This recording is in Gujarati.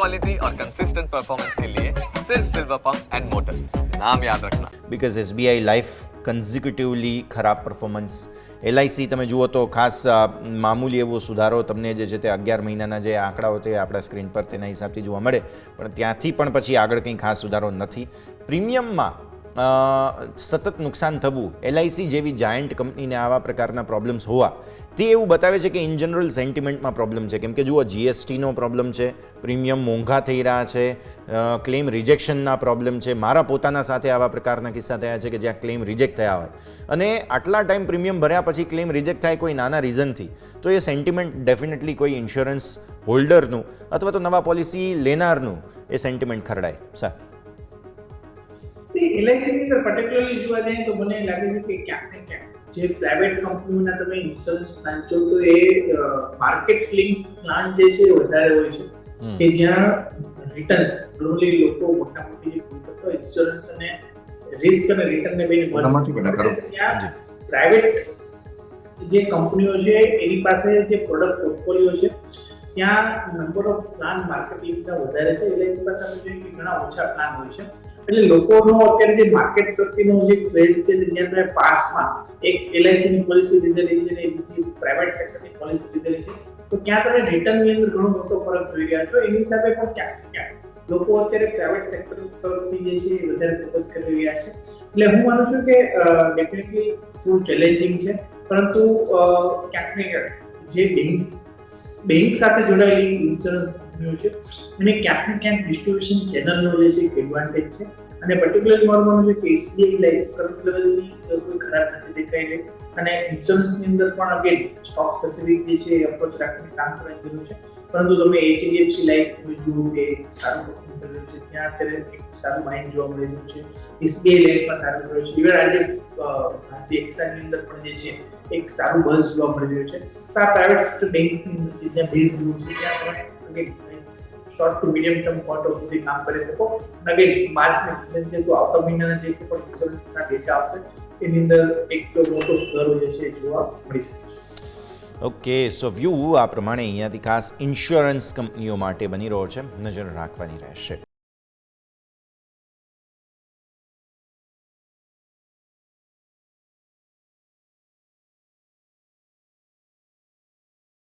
क्वालिटी और कंसिस्टेंट परफॉर्मेंस के लिए सिर्फ सिल्वर पंप्स एंड मोटर्स नाम याद रखना બિકોઝ એસબીઆઈ લાઈફ કન્ઝિક્યુટિવલી ખરાબ પરફોર્મન્સ એલઆઈસી તમે જુઓ તો ખાસ અ, મામૂલી એવો સુધારો તમને જે છે તે અગિયાર મહિનાના જે આંકડાઓ તે આપણા સ્ક્રીન પર તેના હિસાબથી જોવા મળે પણ ત્યાંથી પણ પછી આગળ કંઈ ખાસ સુધારો નથી પ્રીમિયમમાં અ, સતત નુકસાન થવું એલઆઈસી જેવી જાયન્ટ કંપનીને આવા પ્રકારના પ્રોબ્લેમ્સ હોવા, તે એવું બતાવે છે કે ઇન જનરલ સેન્ટિમેન્ટમાં પ્રોબ્લેમ છે. કેમ કે જુઓ જીએસટીનો પ્રોબ્લેમ છે પ્રીમિયમ મોંઘા થઈ રહ્યા છે ક્લેમ રિજેક્શનના પ્રોબ્લેમ છે. મારા પોતાના સાથે આવા પ્રકારના કિસ્સા થયા છે કે જ્યાં ક્લેમ રિજેક્ટ થયા હોય. અને આટલા ટાઈમ પ્રીમિયમ ભર્યા પછી ક્લેમ રિજેક્ટ થાય કોઈ નાના રીઝનથી તો એ સેન્ટિમેન્ટ ડેફિનેટલી કોઈ ઇન્સ્યોરન્સ હોલ્ડરનું અથવા તો નવા પોલિસી લેનારનું એ સેન્ટિમેન્ટ ખરડાય. સર. એલઆઈસી ની અંદર પર્ટિક્યુલરલી જોવા જઈએ તો મને લાગે છે કે ક્યાંક ને ક્યાંક જે પ્રાઇવેટ કંપનીઓના તમે ઇન્સ્યોરન્સ પ્લાન જો તો એ માર્કેટ લિંક પ્લાન જે છે વધારે હોય છે. કે જ્યાં રિટર્ન્સ નોર્મલી લોકો મોટા મોટી જે ભૂલ ઇન્સ્યોરન્સ અને રિસ્ક અને રિટર્ન ને બેને. ત્યાં પ્રાઇવેટ જે કંપનીઓ છે એની પાસે જે પ્રોડક્ટ પોર્ટફોલિયો છે ત્યાં નંબર ઓફ પ્લાન માર્કેટ લિંકના વધારે છે. એલઆઈસી પાસે આપણે જોઈએ કે ઘણા ઓછા પ્લાન હોય છે. એટલે લોકોનો અત્યારે જે માર્કેટ પ્રત્યેનો જે ક્રેઝ છે જ્યાં તમે પાસ્ટમાં એક એલઆઈસી ની પોલિસી લીધેલી છે અને બીજી પ્રાઇવેટ સેક્ટરની પોલિસી લીધેલી છે, તો ક્યાં તમે રિટર્નની અંદર ઘણો મોટો ફરક જોઈ રહ્યા છો? એની હિસાબે પણ ક્યાંક ક્યાંક લોકો અત્યારે પ્રાઇવેટ સેક્ટર તરફથી જે છે એ વધારે ફોકસ કરી રહ્યા છે. એટલે હું માનું છું કે ડેફિનેટલી થોડું ચેલેન્જિંગ છે, પરંતુ ક્યાંક ને જે બેંક બેંક સાથે જોડાયેલી ઇન્સ્યોરન્સ કંપનીઓ છે. એને ક્યાંક ને ક્યાંક ડિસ્ટ્રીબ્યુશન ચેનલનો જે છે, એક એડવાન્ટેજ છે. અને પર્ટિક્યુલર મારું છે? એસબીઆઈ લાઈફ કરંટ લેવલથી કોઈ ખરાબ નથી દેખાઈ રહી. અને ઇન્સ્યોરન્સની અંદર પણ અગેન સ્ટોક સ્પેસિફિક જે છે અપ્રોચ રાખીને કામ કરવાની જરૂર છે. પરંતુ તમે એચડીએફસી લાઈફ જુઓ કે સારું perform કરી રહ્યું છે. ત્યાં અત્યારે એક સારું માઇન્ડ જોવા મળી રહ્યું છે. એસબીઆઈ લાઈફમાં સારું કર્યું છે. ઇવન આજે ભારતીય એક્સાની અંદર પણ જે છે એક સારું બસ જોવા મળી છે. તો આ પ્રાઇવેટ બેંક્સની બેઝ રૂલ છે, ત્યાં તમે short to medium term quarter સુધી કામ કરી શકો. અને માર્ચની સિઝન છે, તો આવતા મહિનાના જે પણ ઇન્સ્યોરન્સના ડેટા આવશે, એની અંદર એક મોટો સુધારો જે છે જોવા મળી શકે ઓકે સો વ્યૂ આ પ્રમાણે અહીંયાથી ખાસ ઇન્સ્યોરન્સ કંપનીઓ માટે બની રહ્યો છે. નજર રાખવાની રહેશે.